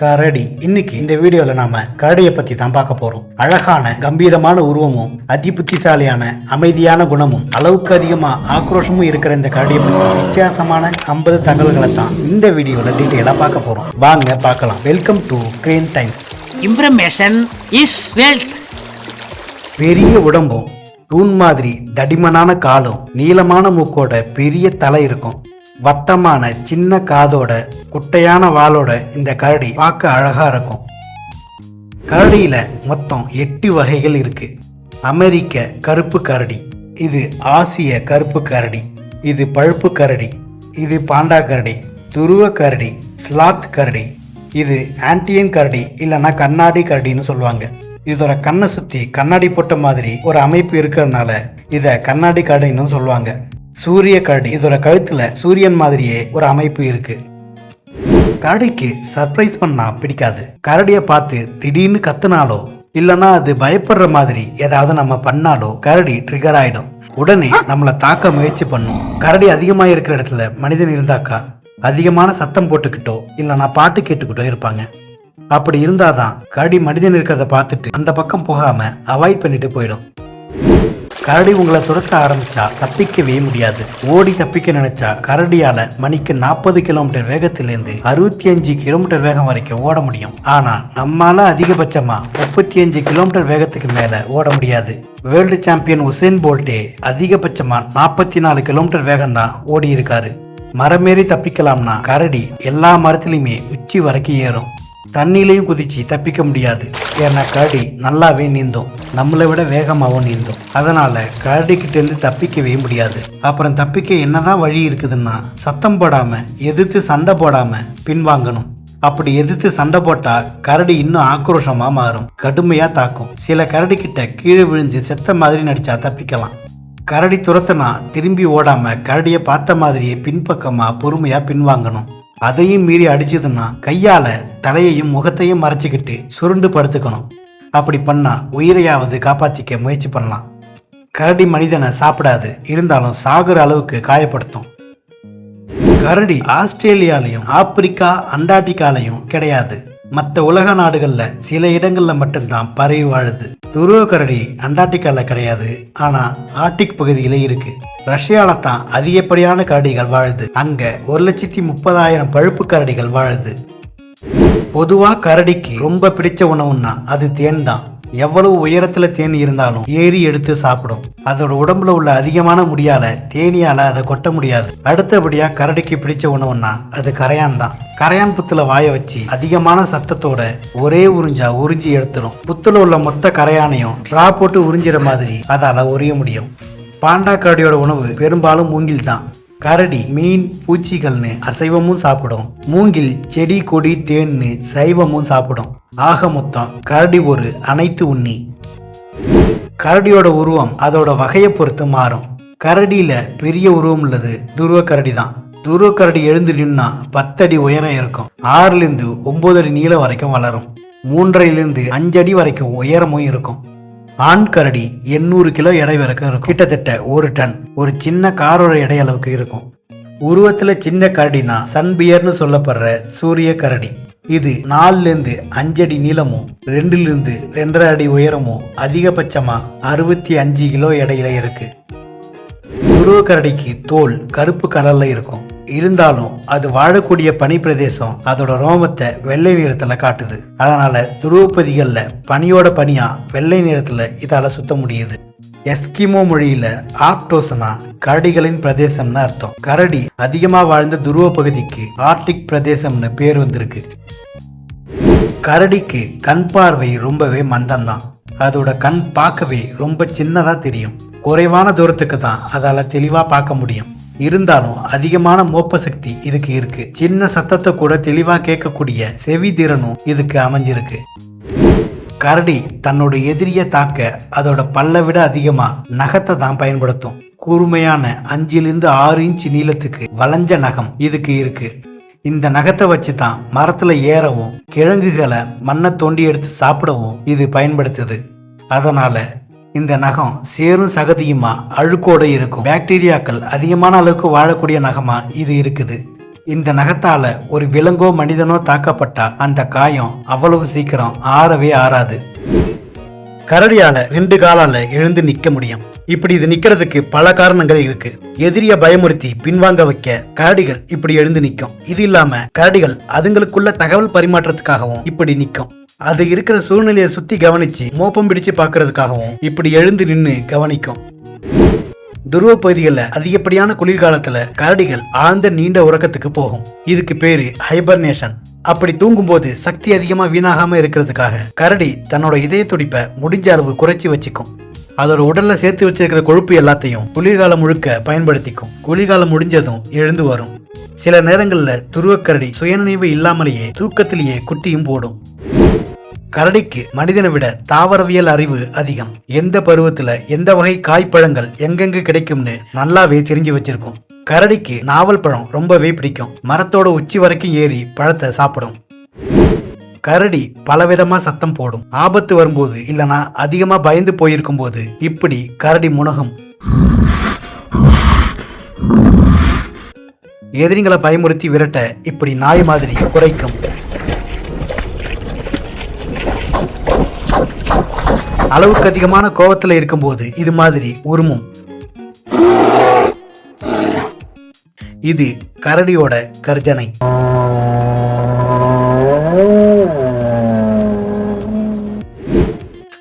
கரடி. இன்னைக்கு இந்த வீடியோல நாம கரடியை பத்தி தான் பார்க்க போறோம். அழகான கம்பீரமான உருவமும் அதி புத்திசாலியான அமைதியான குணமும் அளவுக்கு அதிகமா ஆக்ரோஷமும் இருக்கிற இந்த கரடியை பத்தி வித்தியாசமான 50 தகவல்களை தான் இந்த வீடியோல டீட்டெயிலா பார்க்க போறோம். வாங்க பார்க்கலாம். Welcome to crane time Information is wealth. பெரிய உடம்பும் தூண் மாதிரி தடிமனான காலும் நீளமான மூக்கோட பெரிய தலை இருக்கும். வட்டமான சின்ன காதோட குட்டையான வாளோட இந்த கரடி பார்க்க அழகா இருக்கும். கரடியில மொத்தம் எட்டு வகைகள் இருக்கு. அமெரிக்க கருப்பு கரடி இது ஆசிய கருப்பு கரடி இது பழுப்பு கரடி இது பாண்டா கரடி துருவ கரடி ஸ்லாத் கரடி இது ஆன்டியன் கரடி இல்லைன்னா கண்ணாடி கரடின்னு சொல்லுவாங்க. இதோட கண்ணை சுத்தி கண்ணாடி போட்ட மாதிரி ஒரு அமைப்பு இருக்கிறதுனால இதை கண்ணாடி கரடின்னு சொல்லுவாங்க. சூரிய கரடி இதோட கழுத்துல சூரியன் மாதிரியே ஒரு அமைப்பு இருக்கு. கரடிக்கு சர்ப்ரைஸ் பண்ணா பிடிக்காது. கரடியை பார்த்து திடீர்னு கத்துனாலோ இல்லனா அது பயப்படுற மாதிரி ஏதாவது நம்ம பண்ணாலோ கரடி ட்ரிகர் ஆயிடும். உடனே நம்மளை தாக்க முயற்சி பண்ணும். கரடி அதிகமா இருக்கிற இடத்துல மனிதன் இருந்தாக்கா அதிகமான சத்தம் போட்டுக்கிட்டோ இல்லைனா பாட்டு கேட்டுக்கிட்டோ இருப்பாங்க. அப்படி இருந்தாதான் கரடி மனிதன் இருக்கிறத பார்த்துட்டு அந்த பக்கம் போகாம அவாய்ட் பண்ணிட்டு போயிடும். கரடி உங்களை துரத்த ஆரம்பிச்சா தப்பிக்கவே முடியாது. ஓடி தப்பிக்க நினைச்சா கரடியால மணிக்கு நாற்பது கிலோமீட்டர் வேகத்திலிருந்து அறுபத்தி அஞ்சு கிலோமீட்டர் வேகம் வரைக்கும் ஓட முடியும். ஆனா நம்மால அதிகபட்சமா முப்பத்தி அஞ்சு கிலோமீட்டர் வேகத்துக்கு மேல ஓட முடியாது. வேர்ல்டு சாம்பியன் உசேன் போல்ட்டே அதிகபட்சமா நாற்பத்தி நாலு கிலோமீட்டர் வேகம் தான் ஓடி இருக்காரு மரமேறி தப்பிக்கலாம்னா கரடி எல்லா மரத்திலையுமே உச்சி வரைக்கும் ஏறும். தண்ணியிலையும் குதிச்சு தப்பிக்க முடியாது. ஏன்னா கரடி நல்லாவே நீந்தும். நம்மளை விட வேகமாகவும் நீந்தும். அதனால கரடிக்கிட்ட இருந்து தப்பிக்கவே முடியாது. அப்புறம் தப்பிக்க என்னதான் வழி இருக்குதுன்னா சத்தம் போடாம எதிர்த்து சண்டை போடாம பின்வாங்கணும். அப்படி எதிர்த்து சண்டை போட்டா கரடி இன்னும் ஆக்ரோஷமா மாறும். கடுமையா தாக்கும். சில கரடி கிட்ட கீழே விழுந்து செத்த மாதிரி நடிச்சா தப்பிக்கலாம். கரடி துரத்துனா திரும்பி ஓடாம கரடியை பார்த்த மாதிரியே பின்பக்கமா பொறுமையா பின்வாங்கணும். அதையும் மீறி அடிச்சதுன்னா கையால தலையையும் முகத்தையும் மறைச்சிக்கிட்டு சுருண்டு படுத்துக்கணும். அப்படி பண்ணா உயிரையாவது காப்பாத்திக்க முயற்சி பண்ணலாம். கரடி மனிதனை சாப்பிடாது. இருந்தாலும் சாகுற அளவுக்கு காயப்படுத்தும். கரடி ஆஸ்திரேலியாலையும் ஆப்பிரிக்கா அண்டார்டிகாலையும் கிடையாது. மற்ற உலக நாடுகளில் சில இடங்களில் மட்டும்தான் பரவி வாழுது. துருவ கரடி அண்டார்டிகாவில் கிடையாது. ஆனால் ஆர்டிக் பகுதியில் இருக்கு. ரஷ்யாவில் தான் அதிகப்படியான கரடிகள் வாழுது. அங்கே ஒரு லட்சத்தி முப்பதாயிரம் பழுப்பு கரடிகள் வாழுது. பொதுவாக கரடிக்கு ரொம்ப பிடிச்ச உணவுன்னா அது தேன் தான். எவ்வளவு உயரத்துல தேனி இருந்தாலும் ஏறி எடுத்து சாப்பிடும். அதோட உடம்புல உள்ள அதிகமான முடியால தேனியால அதை கொட்ட முடியாது. அடுத்தபடியா கரடிக்கு பிடிச்ச உணவுன்னா அது கரையான் தான். கரையான் புத்துல வாய வச்சு அதிகமான சத்தத்தோட ஒரே உறிஞ்சா உறிஞ்சி எடுத்துரும். புத்துல உள்ள மொத்த கரையானையும் ட்ரா போட்டு உறிஞ்சிற மாதிரி அதால உரிய முடியும். பாண்டா கரடியோட உணவு பெரும்பாலும் மூங்கில் தான் கரடி மீன் பூச்சிகள்னு அசைவமும் சாப்பிடும். மூங்கில் செடி கொடி தேன்னு சைவமும் சாப்பிடும். ஆக மொத்தம் கரடி ஒரு அனைத்து உண்ணி. கரடியோட உருவம் அதோட வகையை பொறுத்து மாறும். கரடியில பெரிய உருவம் உள்ளது துருவ கரடி தான். துருவ கரடி எழுந்து நின்னா பத்தடி உயரம் இருக்கும். ஆறுல இருந்து ஒன்பது அடி நீளம் வரைக்கும் வளரும். மூன்றரையிலிருந்து அஞ்சடி வரைக்கும் உயரமும் இருக்கும். ஆண் கரடி எண்ணூறு கிலோ எடை வரைக்கும் இருக்கும். கிட்டத்தட்ட ஒரு டன் ஒரு சின்ன காரோட எடை அளவுக்கு இருக்கும். உருவத்தில் சின்ன கரடினா சன்பியர்னு சொல்லப்படுற சூரிய கரடி. இது நாலுலேருந்து அஞ்சடி நீளமும் ரெண்டுலேருந்து ரெண்டரை அடி உயரமும் அதிகபட்சமாக அறுபத்தி அஞ்சு கிலோ எடையில இருக்கு. உருவக்கரடிக்கு கரடிக்கு தோல் கருப்பு கலரில் இருக்கும். இருந்தாலும் அது வாழக்கூடிய பனி பிரதேசம் அதோட ரோமத்தை வெள்ளை நிறத்துல காட்டுது. அதனால துருவப்பதிகள்ல பனியோட பனியா வெள்ளை நிறத்துல இதால சுத்த முடியுது. எஸ்கிமோ மொழியில ஆர்க்டோசனா கரடிகளின் பிரதேசம்னு அர்த்தம். கரடி அதிகமா வாழ்ந்த துருவ பகுதிக்கு ஆர்டிக் பிரதேசம்னு பேர் வந்திருக்கு. கரடிக்கு கண் பார்வை ரொம்பவே மந்தம்தான். அதோட கண் பார்க்கவே ரொம்ப சின்னதா தெரியும். குறைவான தூரத்துக்கு தான் அதால தெளிவா பார்க்க முடியும். இருந்தாலும் அதிகமான மோப்ப சக்தி இதுக்கு இருக்கு. சின்ன சத்தத்தை கூட தெளிவாக கேட்கக்கூடிய செவி திறனும் இதுக்கு அமைஞ்சிருக்கு. கரடி தன்னோட எதிரியை தாக்க அதோட பல்லை விட அதிகமாக நகத்தை தான் பயன்படுத்தும். கூர்மையான அஞ்சிலிருந்து ஆறு இன்ச் நீளத்துக்கு வளைஞ்ச நகம் இதுக்கு இருக்கு. இந்த நகத்தை வச்சு தான் மரத்தில் ஏறவும் கிழங்குகளை மண்ணை தோண்டி எடுத்து சாப்பிடவும் இது பயன்படுத்துது. அதனால இந்த நகம் சேரும் சகதியுமா? அழுக்கோட இருக்கும். பாக்டீரியாக்கள் அதிகமான அளவுக்கு வாழக்கூடிய நகமா இது இருக்குது. இந்த நகத்தால ஒரு விலங்கோ மனிதனோ தாக்கப்பட்டா அந்த காயம் அவ்வளவு சீக்கிரம் ஆறவே ஆறாது. கரடியால ரெண்டு காலால எழுந்து நிக்க முடியும். இப்படி இது நிக்கிறதுக்கு பல காரணங்கள் இருக்கு. எதிரிய பயமுறுத்தி பின்வாங்க வைக்க கரடிகள் இப்படி எழுந்து நிற்கும் இது இல்லாம கரடிகள் அதுங்களுக்குள்ள தகவல் பரிமாற்றத்துக்காகவும் இப்படி நிற்கும் அது இருக்கிற சூழ்நிலையை சுத்தி கவனிச்சு மோப்பம் பிடிச்சு பாக்குறதுக்காகவும் இப்படி எழுந்து நின்று கவனிக்கும். துருவ பகுதிகளில் அதிகப்படியான குளிர்காலத்துல கரடிகள் ஆழ்ந்த நீண்ட உறக்கத்துக்கு போகும். இதுக்கு பேரு ஹைபர்னேஷன் அப்படி தூங்கும்போது சக்தி அதிகமா வீணாகாம இருக்கிறதுக்காக கரடி தன்னோட இதய துடிப்பை முடிஞ்ச அளவு குறைச்சி வச்சுக்கும். அதோட உடல்ல சேர்த்து வச்சிருக்கிற கொழுப்பு எல்லாத்தையும் குளிர்காலம் முழுக்க பயன்படுத்திக்கும். குளிர்காலம் முடிஞ்சதும் எழுந்து வரும். சில நேரங்களில் துருவக்கரடி சுயநினைவு இல்லாமலேயே தூக்கத்திலேயே குட்டியும் போடும். கரடிக்கு மனிதனை விட தாவரவியல் அறிவு அதிகம். எந்த பருவத்துல எந்த வகை காய்ப்பழங்கள் எங்கெங்கு கிடைக்கும்னு நல்லாவே தெரிஞ்சு வச்சிருக்கும். கரடிக்கு நாவல் பழம் ரொம்பவே பிடிக்கும். மரத்தோட உச்சி வரைக்கும் ஏறி பழத்தை சாப்பிடும். கரடி பலவிதமா சத்தம் போடும். ஆபத்து வரும்போது இல்லனா அதிகமா பயந்து போயிருக்கும் போது இப்படி கரடி முனகும். எதிரிங்களை பயமுறுத்தி விரட்ட இப்படி நாய் மாதிரி குறைக்கும். அளவுக்கு அதிகமான கோவத்துல இருக்கும்போது இது மாதிரி உருமும். இது கரடியோட கர்ஜனை.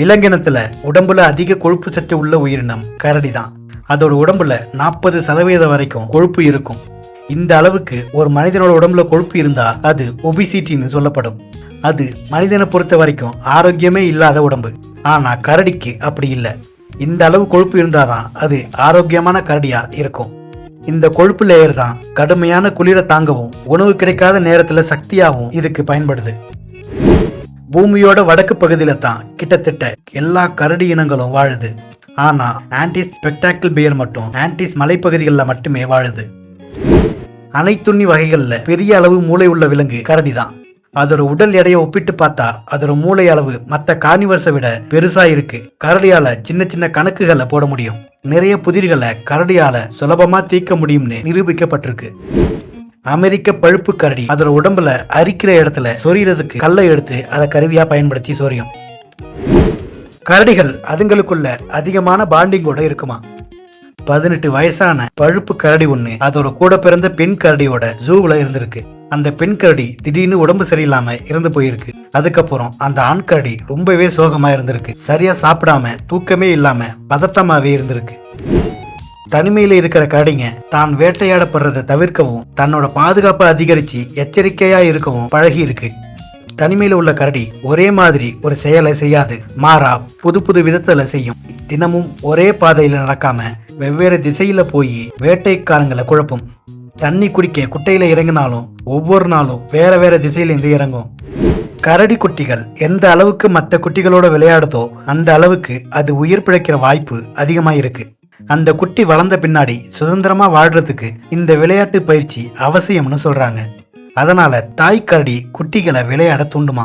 விலங்கினத்துல உடம்புல அதிக கொழுப்பு சத்து உள்ள உயிரினம் கரடி தான். அதோட உடம்புல நாற்பது சதவீதம் வரைக்கும் கொழுப்பு இருக்கும். இந்த அளவுக்கு ஒரு மனிதனோட உடம்புல கொழுப்பு இருந்தா அது ஒபிசிட்டின்னு சொல்லப்படும். அது மனிதனை பொறுத்த வரைக்கும் ஆரோக்கியமே இல்லாத உடம்பு. ஆனா கரடிக்கு அப்படி இல்லை. இந்த அளவு கொழுப்பு இருந்தாதான் அது ஆரோக்கியமான கரடியா இருக்கும். இந்த கொழுப்பு லேயர் தான் கடுமையான குளிரை தாங்கவும் உணவு கிடைக்காத நேரத்துல சக்தியாகவும் இதுக்கு பயன்படுது. பூமியோட வடக்கு பகுதியில தான் கிட்டத்தட்ட எல்லா கரடி இனங்களும் வாழுது. ஆனா ஆன்டிஸ் ஸ்பெக்டாக்கிள் பியர் மட்டும் ஆன்டிஸ் மலைப்பகுதிகளில் மட்டுமே வாழுது. அனைத்துண்ணி வகைகளில் பெரிய அளவு மூளை உள்ள விலங்கு கரடி தான் அதோட உடல் எடையை ஒப்பிட்டு பார்த்தா அதோட மூளை அளவு மற்ற கார்னிவர்ஸை விட பெருசா இருக்கு. கரடியால சின்ன சின்ன கணக்குகளை போட முடியும். நிறைய புதிர்களை கரடியால சுலபமா தீர்க்க முடியும்னு நிரூபிக்கப்பட்டிருக்கு. அமெரிக்க பழுப்பு கரடி. அதோட உடம்புல அரிக்கிற இடத்துல சொரியறதுக்கு கல்லை எடுத்து அதை கருவியா பயன்படுத்தி சொரியும். கரடிகள் அதுங்களுக்குள்ள அதிகமான பாண்டிங்கோட இருக்குமா? பதினெட்டு வயசான பழுப்பு கரடி ஒண்ணு அதோட கூட பிறந்த பெண் கரடியோட ஜூவுல இருந்திருக்கு. அந்த பெண் கரடி திடீர்னு உடம்பு சரியில்லாம இறந்து போயிருக்கு. அதுக்கப்புறம் அந்த ஆண் கரடி ரொம்பவே சோகமா இருந்திருக்கு. சரியா சாப்பிடாம தூக்கமே இல்லாம பதட்டமாவே இருந்திருக்கு. தனிமையில இருக்கிற கரடிங்க தான் வேட்டையாடப்படுறதை தவிர்க்கவும் தன்னோட பாதுகாப்பை அதிகரிச்சு எச்சரிக்கையா இருக்கவும் பழகி இருக்கு தனிமையில உள்ள கரடி ஒரே மாதிரி ஒரு செயலை செய்யாது. மாறா புது புது விதத்துல செய்யும். தினமும் ஒரே பாதையில் நடக்காம வெவ்வேறு திசையில போய் வேட்டைக்காரங்களை குழப்பும். தண்ணி குடிக்க குட்டையில இறங்கினாலும் ஒவ்வொரு நாளும் வேற வேற திசையில இருந்து இறங்கும். கரடி குட்டிகள் எந்த அளவுக்கு மற்ற குட்டிகளோட விளையாடுதோ அந்த அளவுக்கு அது உயிர் பிழைக்கிற வாய்ப்பு அதிகமாக இருக்கு அந்த குட்டி வளர்ந்த பின்னாடி சுதந்திரமா வாழ்றதுக்கு இந்த விளையாட்டு பயிற்சி அவசியம்னு சொல்றாங்க. அதனால தாய் கரடி குட்டிகளை விளையாட தூண்டுமா?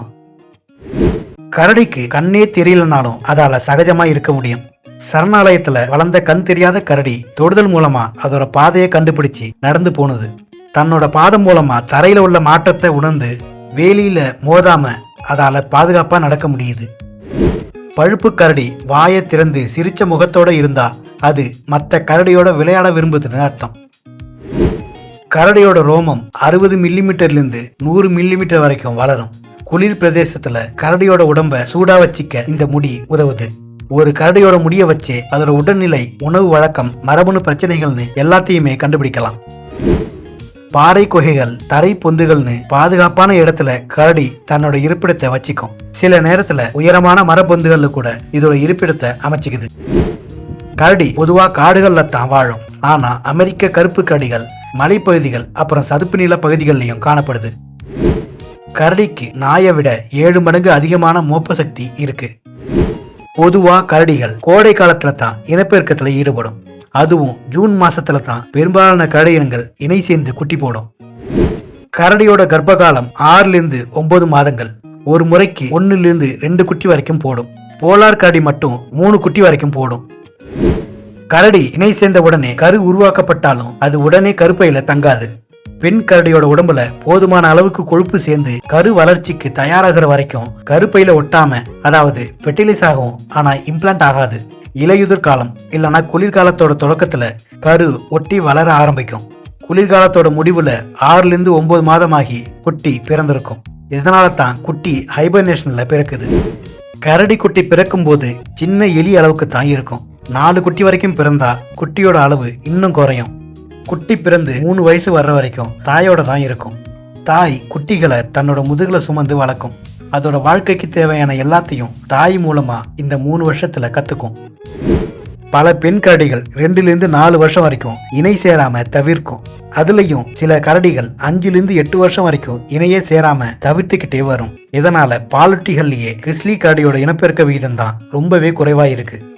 கரடிக்கு கண்ணே தெரியலனாலும் அதால சகஜமா இருக்க முடியும். சரணாலயத்துல வளர்ந்த கண் தெரியாத கரடி தொடுதல் மூலமா அதோட பாதையை கண்டுபிடிச்சு நடந்து போனது. தன்னோட பாதம் மூலமா தரையில உள்ள மாற்றத்தை உணர்ந்து வேலியில மோதாம அதால பாதுகாப்பா நடக்க முடியுது. பழுப்பு கரடி வாயை திறந்து சிரிச்ச முகத்தோட இருந்தா அது மற்ற கரடியோட விளையாட விரும்புதுன்னு அர்த்தம். கரடியோட ரோமம் அறுபது மில்லிமீட்டர்லேருந்து நூறு மில்லிமீட்டர் வரைக்கும் வளரும். குளிர் பிரதேசத்தில் கரடியோட உடம்ப சூடாக வச்சிக்க இந்த முடி உதவுது. ஒரு கரடியோட முடிய வச்சு அதோட உடல்நிலை உணவு வழக்கம் மரபணு பிரச்சனைகள்னு எல்லாத்தையுமே கண்டுபிடிக்கலாம். பாறை குகைகள் தரை பொந்துகள்னு பாதுகாப்பான இடத்துல கரடி தன்னோட இருப்பிடத்தை வச்சுக்கும். சில நேரத்தில் உயரமான மரப்பொந்துகளில் கூட இதோட இருப்பிடத்தை அமைச்சிக்குது. கரடி பொதுவாக காடுகளில் தான் வாழும். ஆனால் அமெரிக்க கருப்பு கரடிகள் மலைப்பகுதிகள் அப்புறம் சதுப்பு நில பகுதிகள்லையும் காணப்படுது. கரடிக்கு நாயை விட ஏழு மடங்கு அதிகமான மோப்ப சக்தி இருக்கு. பொதுவாக கரடிகள் கோடை காலத்தில் தான் இனப்பெருக்கத்தில் ஈடுபடும். அதுவும் ஜூன் மாசத்துல தான் பெரும்பாலான கரடி இனங்கள் இணை சேர்ந்து குட்டி போடும். கரடியோட கர்ப்பகாலம் ஆறுலேருந்து ஒன்பது மாதங்கள். ஒரு முறைக்கு ஒன்றுலேருந்து ரெண்டு குட்டி வரைக்கும் போடும். போலார் கரடி மட்டும் மூணு குட்டி வரைக்கும் போடும். கரடி இணை சேர்ந்த உடனே கரு உருவாக்கப்பட்டாலும் அது உடனே கருப்பையில தங்காது. பெண் கரடியோட உடம்புல போதுமான அளவுக்கு கொழுப்பு சேர்ந்து கரு வளர்ச்சிக்கு தயாராகிற வரைக்கும் கருப்பையில ஒட்டாம அதாவது ஃபெர்டிலைஸ் ஆகும் ஆனா இம்ப்ளான்ட் ஆகாது. இலையுதிர் காலம் இல்லைன்னா குளிர்காலத்தோட தொடக்கத்துல கரு ஒட்டி வளர ஆரம்பிக்கும். குளிர்காலத்தோட முடிவுல ஆறுல இருந்து ஒன்பது மாதமாகி குட்டி பிறந்திருக்கும். இதனால தான் குட்டி ஹைபர்னேஷன்ல பிறக்குது. கரடி குட்டி பிறக்கும் போது சின்ன எலி அளவுக்கு தான் இருக்கும். நாலு குட்டி வரைக்கும் பிறந்தா குட்டியோட அளவு இன்னும் குறையும். குட்டி பிறந்து மூணு வயசு வர்ற வரைக்கும் தாயோட தான் இருக்கும். தாய் குட்டிகளை தன்னோட முதுகில் சுமந்து வளர்க்கும். அதோட வாழ்க்கைக்கு தேவையான எல்லாத்தையும் தாய் மூலமா இந்த மூணு வருஷத்துல கத்துக்கும். பல பெண் கரடிகள் ரெண்டுலேருந்து நாலு வருஷம் வரைக்கும் இணை சேராம தவிர்க்கும். அதுலயும் சில கரடிகள் அஞ்சுலேருந்து எட்டு வருஷம் வரைக்கும் இணையே சேராம தவிர்த்துக்கிட்டே வரும். இதனால பாலூட்டிகள்லயே கிறிஸ்லி கரடியோட இனப்பெருக்க விகிதம் தான் ரொம்பவே குறைவாக இருக்குது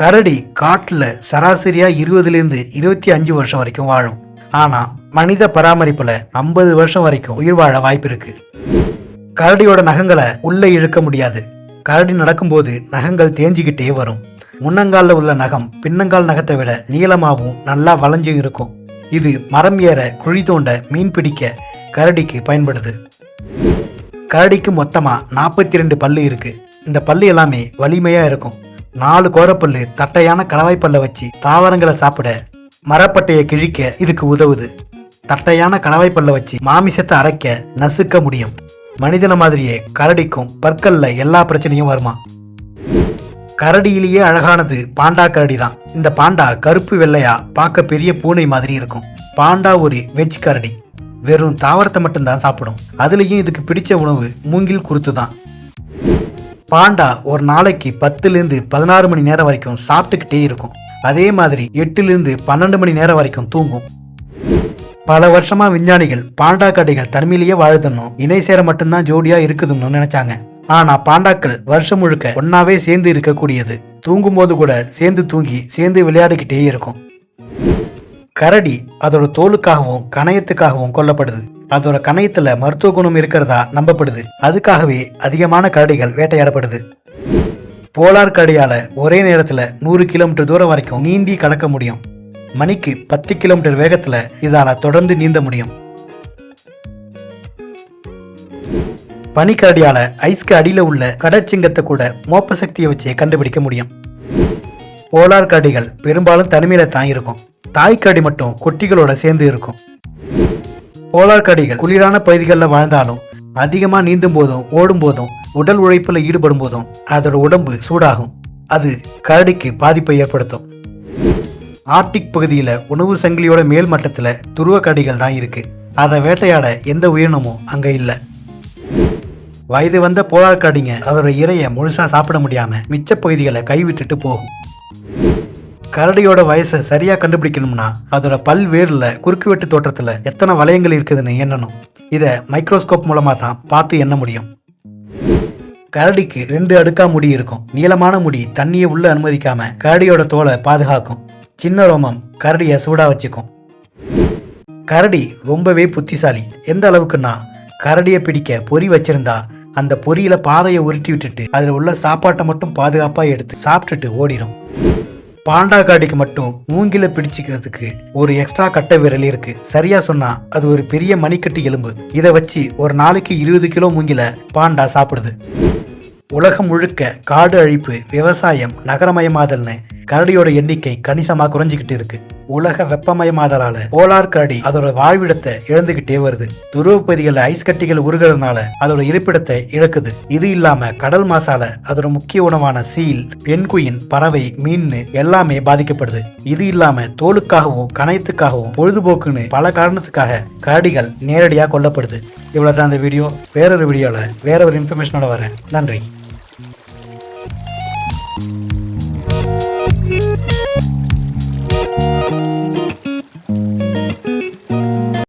கரடி காட்டில் சராசரியாக இருபதுலேருந்து இருபத்தி அஞ்சு வருஷம் வரைக்கும் வாழும். ஆனால் மனித பராமரிப்பில் ஐம்பது வருஷம் வரைக்கும் உயிர் வாழ வாய்ப்பு இருக்கு கரடியோட நகங்களை உள்ளே இழுக்க முடியாது. கரடி நடக்கும்போது நகங்கள் தேஞ்சிக்கிட்டே வரும். முன்னங்காலில் உள்ள நகம் பின்னங்கால் நகத்தை விட நீளமாகவும் நல்லா வளைஞ்சும் இருக்கும். இது மரம் ஏற குழி தோண்ட மீன் பிடிக்க கரடிக்கு பயன்படுது. கரடிக்கு மொத்தமாக நாற்பத்தி ரெண்டு பல்லு இருக்கு. இந்த பல்லு எல்லாமே வலிமையாக இருக்கும். நாலு கோரப்பல்லு தட்டையான கடவாய்ப்பல்லை வச்சு தாவரங்களை சாப்பிட மரப்பட்டையை கிழிக்க இதுக்கு உதவுது. தட்டையான கடவாய்ப்பல்லை வச்சு மாமிசத்தை அரைக்க நசுக்க முடியும். மனிதன மாதிரியே கரடிக்கும் பற்கல்ல எல்லா பிரச்சனையும் வருமா? கரடியிலேயே அழகானது பாண்டா கரடி தான். இந்த பாண்டா கருப்பு வெள்ளையா பார்க்க பெரிய பூனை மாதிரி இருக்கும். பாண்டா ஒரு வெஜ் கரடி. வெறும் தாவரத்தை மட்டும்தான் சாப்பிடும். அதுலேயும் இதுக்கு பிடிச்ச உணவு மூங்கில் குருத்து தான். பாண்டா ஒரு நாளைக்கு பத்துலேருந்து பதினாறு மணி நேரம் வரைக்கும் சாப்பிட்டுக்கிட்டே இருக்கும். அதே மாதிரி எட்டுலேருந்து பன்னெண்டு மணி நேரம் வரைக்கும் தூங்கும். பல வருஷமா விஞ்ஞானிகள் பாண்டா கடைகள் தனிமையிலேயே வாழுதுன்னும் இணை சேர மட்டும்தான் ஜோடியா இருக்குதுன்னு நினைச்சாங்க. ஆனா பாண்டாக்கள் வருஷம் முழுக்க ஒன்னாவே சேர்ந்து இருக்கக்கூடியது. தூங்கும் போது கூட சேர்ந்து தூங்கி சேர்ந்து விளையாடிக்கிட்டே இருக்கும். கரடி அதோட தோலுக்காகவும் கணையத்துக்காகவும் கொல்லப்படுது. அதோட கணையத்துல மருத்துவ குணம் இருக்கிறதா நம்பப்படுது. அதுக்காகவே அதிகமான கரடிகள் வேட்டையாடப்படுது. போலார் கரடியால ஒரே நேரத்துல நூறு கிலோமீட்டர் தூரம் வரைக்கும் நீந்தி கடக்க முடியும். மணிக்கு பத்து கிலோமீட்டர் வேகத்துல இதால தொடர்ந்து நீந்த முடியும். பனிக்கரடியால ஐஸ்க்கு அடியில உள்ள கடற்சிங்கத்தை கூட மோப்ப சக்தியை வச்சு கண்டுபிடிக்க முடியும். போலார் கரடிகள் பெரும்பாலும் தனிமையில தான் இருக்கும். தாய் கரடி மட்டும் குட்டிகளோட சேர்ந்து இருக்கும். போலார் குளிரான பகுதிகளில் வாழ்ந்தாலும் அதிகமாக நீந்தும் போதும் ஓடும் போதும் உடல் உழைப்பில் ஈடுபடும் போதும் அதோட உடம்பு சூடாகும். அது கரடிக்கு பாதிப்பை ஏற்படுத்தும். ஆர்டிக் பகுதியில் உணவு சங்கிலியோட மேல் மட்டத்தில் துருவ கடிகள் தான் இருக்கு. அதை வேட்டையாட எந்த உயிரினமும் அங்கே இல்லை. வயது வந்த போலார் கரடிங்க அதோட இரையை முழுசாக சாப்பிட முடியாம மிச்ச பகுதிகளை கைவிட்டுட்டு போகும். கரடியோட வயசை சரியா கண்டுபிடிக்கணும்னா அதோட பல்வேரில் குறுக்குவெட்டு தோற்றத்துல எத்தனை வளையங்கள் இருக்குதுன்னு எண்ணணும். இதை மைக்ரோஸ்கோப் மூலமா தான் பார்த்து எண்ண முடியும். கரடிக்கு ரெண்டு அடுக்கா முடி இருக்கும். நீளமான முடி தண்ணியை உள்ள அனுமதிக்காம கரடியோட தோலை பாதுகாக்கும். சின்ன ரோமம் கரடியை சூடா வச்சுக்கும். கரடி ரொம்பவே புத்திசாலி. எந்த அளவுக்குன்னா கரடியை பிடிக்க பொறி வச்சிருந்தா அந்த பொரியில பாறையை உருட்டி விட்டுட்டு அதில் உள்ள சாப்பாட்டை மட்டும் பாதுகாப்பாக எடுத்து சாப்பிட்டுட்டு ஓடிடும் பாண்டா காடிக்கு மட்டும் மூங்கில பிடிச்சிக்கிறதுக்கு ஒரு எக்ஸ்ட்ரா கட்டை விரல் இருக்கு. சரியா சொன்னா அது ஒரு பெரிய மணிக்கட்டு எலும்பு. இதை வச்சு ஒரு நாளைக்கு இருபது கிலோ மூங்கில பாண்டா சாப்பிடுது. உலகம் முழுக்க காடு அழிப்பு விவசாயம் நகரமயமாதல்னு கரடியோட எண்ணிக்கை கணிசமாக குறைஞ்சிக்கிட்டு இருக்கு. உலக வெப்பமயமாதலால போலார் கரடி அதோட வாழ்விடத்தை இழந்துகிட்டே வருது. துருவ ஐஸ் கட்டிகள் உருகிறதுனால அதோட இருப்பிடத்தை இழக்குது. இது இல்லாம கடல் மாசால அதோட முக்கிய உணவான சீல் பெண்குயின் பறவை மீன் எல்லாமே பாதிக்கப்படுது. இது இல்லாம தோலுக்காகவும் கணையத்துக்காகவும் பொழுதுபோக்குன்னு பல காரணத்துக்காக கரடிகள் நேரடியாக கொல்லப்படுது. இவ்வளவுதான் அந்த வீடியோ. வேறொரு வீடியோல வேற ஒரு இன்ஃபர்மேஷனோட வரேன். நன்றி.